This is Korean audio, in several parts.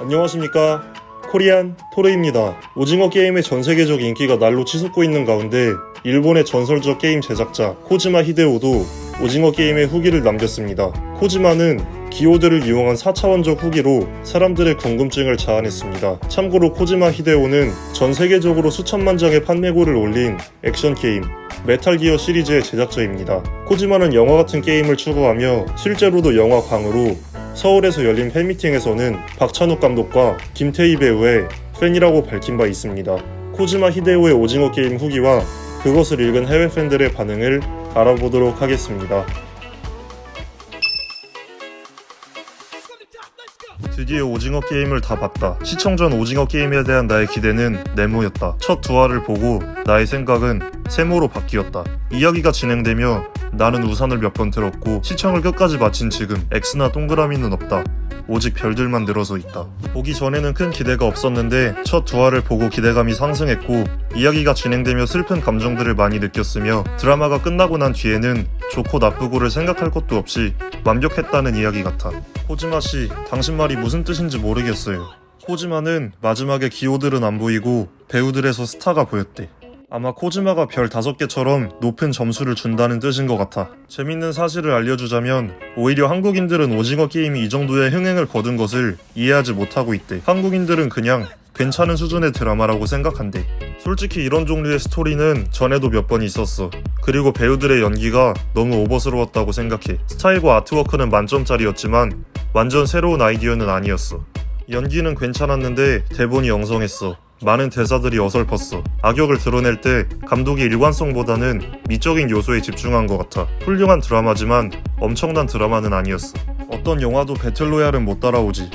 안녕하십니까. 코리안 토르입니다. 오징어 게임의 전 세계적 인기가 날로 치솟고 있는 가운데 일본의 전설적 게임 제작자 코지마 히데오도 오징어 게임에 후기를 남겼습니다. 코지마는 기호들을 이용한 4차원적 후기로 사람들의 궁금증을 자아냈습니다. 참고로 코지마 히데오는 전 세계적으로 수천만 장의 판매고를 올린 액션 게임 메탈 기어 시리즈의 제작자입니다. 코지마는 영화 같은 게임을 추구하며 실제로도 영화 광으로 서울에서 열린 팬미팅에서는 박찬욱 감독과 김태희 배우의 팬이라고 밝힌 바 있습니다. 코지마 히데오의 오징어 게임 후기와 그것을 읽은 해외 팬들의 반응을 알아보도록 하겠습니다. 드디어 오징어 게임을 다 봤다. 시청 전 오징어 게임에 대한 나의 기대는 네모였다. 첫 두 화를 보고 나의 생각은 세모로 바뀌었다. 이야기가 진행되며 나는 우산을 몇 번 들었고 시청을 끝까지 마친 지금 X나 동그라미는 없다. 오직 별들만 늘어서 있다. 보기 전에는 큰 기대가 없었는데 첫 두 화를 보고 기대감이 상승했고 이야기가 진행되며 슬픈 감정들을 많이 느꼈으며 드라마가 끝나고 난 뒤에는 좋고 나쁘고를 생각할 것도 없이 완벽했다는 이야기 같아. 코지마 씨, 당신 말이 무슨 뜻인지 모르겠어요. 코지마는 마지막에 기호들은 안 보이고 배우들에서 스타가 보였대. 아마 코즈마가 별 5개처럼 높은 점수를 준다는 뜻인 것 같아. 재밌는 사실을 알려주자면 오히려 한국인들은 오징어 게임이 이 정도의 흥행을 거둔 것을 이해하지 못하고 있대. 한국인들은 그냥 괜찮은 수준의 드라마라고 생각한대. 솔직히 이런 종류의 스토리는 전에도 몇 번 있었어. 그리고 배우들의 연기가 너무 오버스러웠다고 생각해. 스타일과 아트워크는 만점짜리였지만 완전 새로운 아이디어는 아니었어. 연기는 괜찮았는데 대본이 엉성했어. 많은 대사들이 어설펐어. 악역을 드러낼 때 감독이 일관성보다는 미적인 요소에 집중한 것 같아. 훌륭한 드라마지만 엄청난 드라마는 아니었어. 어떤 영화도 배틀로얄은 못 따라오지.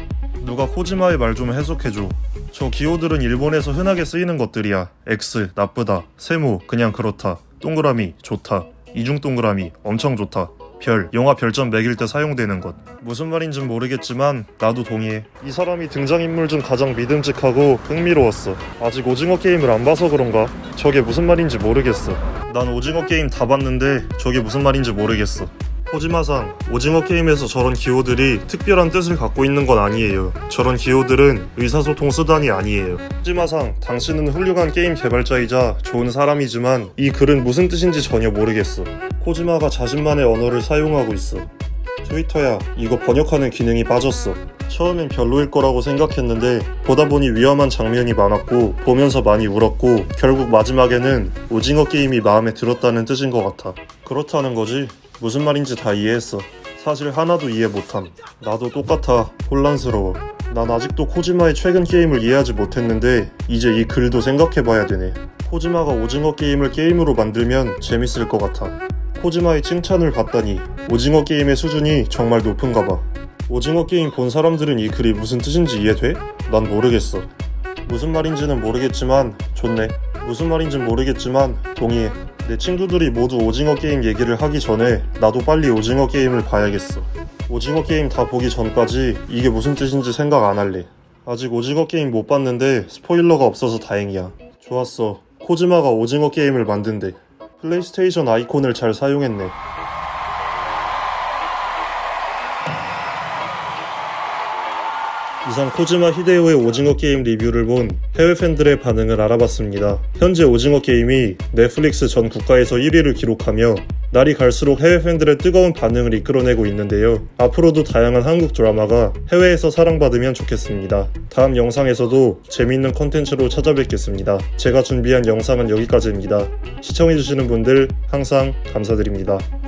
누가 코지마의 말 좀 해석해줘. 저 기호들은 일본에서 흔하게 쓰이는 것들이야. X, 나쁘다. 세모, 그냥 그렇다. 동그라미, 좋다. 이중 동그라미, 엄청 좋다. 별, 영화 별점 매길 때 사용되는 것. 무슨 말인진 모르겠지만 나도 동의해. 이 사람이 등장인물 중 가장 믿음직하고 흥미로웠어. 아직 오징어 게임을 안 봐서 그런가? 저게 무슨 말인지 모르겠어. 난 오징어 게임 다 봤는데 저게 무슨 말인지 모르겠어. 코지마상, 오징어 게임에서 저런 기호들이 특별한 뜻을 갖고 있는 건 아니에요. 저런 기호들은 의사소통 수단이 아니에요. 코지마상, 당신은 훌륭한 게임 개발자이자 좋은 사람이지만 이 글은 무슨 뜻인지 전혀 모르겠어. 코지마가 자신만의 언어를 사용하고 있어. 트위터야, 이거 번역하는 기능이 빠졌어. 처음엔 별로일 거라고 생각했는데 보다 보니 위험한 장면이 많았고 보면서 많이 울었고 결국 마지막에는 오징어 게임이 마음에 들었다는 뜻인 것 같아. 그렇다는 거지? 무슨 말인지 다 이해했어. 사실 하나도 이해 못함. 나도 똑같아. 혼란스러워. 난 아직도 코지마의 최근 게임을 이해하지 못했는데 이제 이 글도 생각해봐야 되네. 코지마가 오징어 게임을 게임으로 만들면 재밌을 것 같아. 코지마의 칭찬을 받다니 오징어 게임의 수준이 정말 높은가 봐. 오징어 게임 본 사람들은 이 글이 무슨 뜻인지 이해돼? 난 모르겠어. 무슨 말인지는 모르겠지만 좋네. 무슨 말인진 모르겠지만 동의해. 내 친구들이 모두 오징어 게임 얘기를 하기 전에 나도 빨리 오징어 게임을 봐야겠어. 오징어 게임 다 보기 전까지 이게 무슨 뜻인지 생각 안 할래. 아직 오징어 게임 못 봤는데 스포일러가 없어서 다행이야. 좋았어. 코즈마가 오징어 게임을 만든대. 플레이스테이션 아이콘을 잘 사용했네. 이상 코즈마 히데오의 오징어 게임 리뷰를 본 해외 팬들의 반응을 알아봤습니다. 현재 오징어 게임이 넷플릭스 전 국가에서 1위를 기록하며 날이 갈수록 해외 팬들의 뜨거운 반응을 이끌어내고 있는데요. 앞으로도 다양한 한국 드라마가 해외에서 사랑받으면 좋겠습니다. 다음 영상에서도 재미있는 컨텐츠로 찾아뵙겠습니다. 제가 준비한 영상은 여기까지입니다. 시청해주시는 분들 항상 감사드립니다.